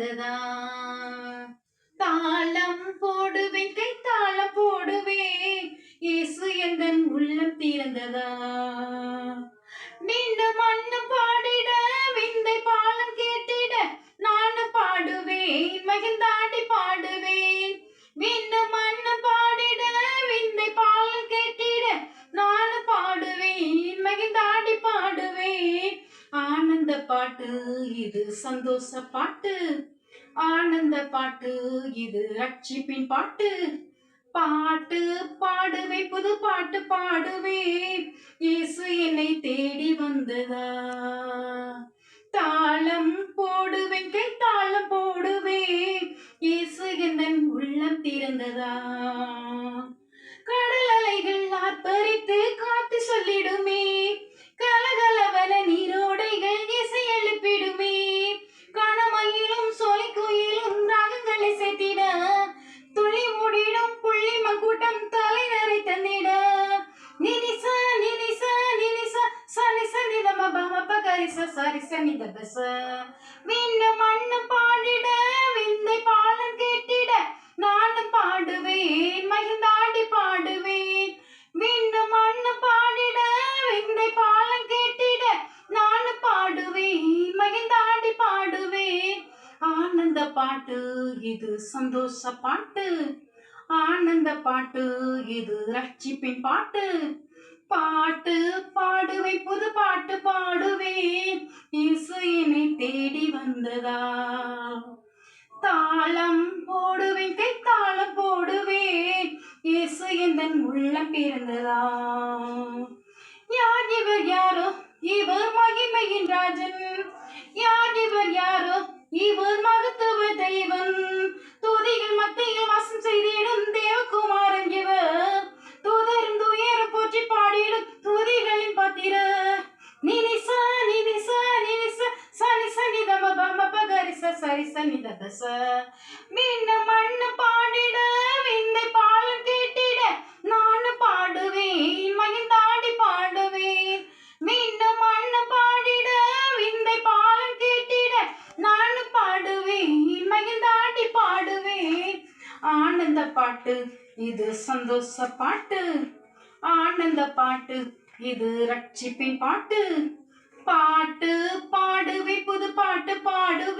வந்ததா தாளம் போடுவேன் கை தாளம் போடுவேன். இயேசு எந்தன் உள்ளம் தீர்ந்ததா மீண்டும் அண்ணம் பாடிட விந்தை பாலம் கேட்டிட நானும் பாடுவேன் மகிழ்ந்தாடி பாடுவேன். மீண்டும் அண்ணம் பாடிட விந்தை பாலம் கேட்டிட நானும் பாடுவேன் மகிழ்ந்தாடி பாடுவேன். ஆனந்த பாட்டு இது சந்தோஷ பாட்டு ஆனந்த பாட்டு இது ரட்சிப்பின் பாட்டு. பாட்டு பாடுவேன் புது பாட்டு பாடுவே இயேசு என்னை தேடி வந்ததா? தாளம் போடுவேன் கை தாளம் போடுவே இயேசு என்னன் உள்ளம் திறந்ததா? சரிச சரிச நித சனி தபச மண்ணு பாடிட விந்தை பாலம் கேட்டிட நானும் பாடுவேன் மகிழ்ந்தாடி பாடுவேன். விண்ணு மண்ணு பாடிட விந்தை பாலம் கேட்டிட நானும் பாடுவேன் மகிழ்ந்தாடி பாடுவேன். ஆனந்த பாட்டு இது சந்தோஷ பாட்டு. ஆனந்த பாட்டு இது ரட்சிப்பின் பாட்டு. பாட்டு பாடுவை தாளம் போடுவேன் கை தாளம் போடுவேன். இயேசு எந்தன் உள்ளம் பிறந்ததா யார் இவர் யாரோ? இவர் மகிமையின் ராஜன். யார் இவர் யாரோ? சரி சனி தச மீன மண்ணு பாடிட விந்தை பாலம் கேட்டிட நான் பாடுவேன் மகிழ்ந்தாடி பாடுவேன். மீண்டும் மண்ணு பாடிட விந்தை பாலம் கேட்டிட நான் பாடுவேன் மகிழ்ந்தாடி பாடுவேன். ஆனந்த பாட்டு இது சந்தோஷ பாட்டு. ஆனந்த பாட்டு இது ரட்சிப்பின் பாட்டு. பாட்டு பாடுவே புது பாட்டு பாடுவே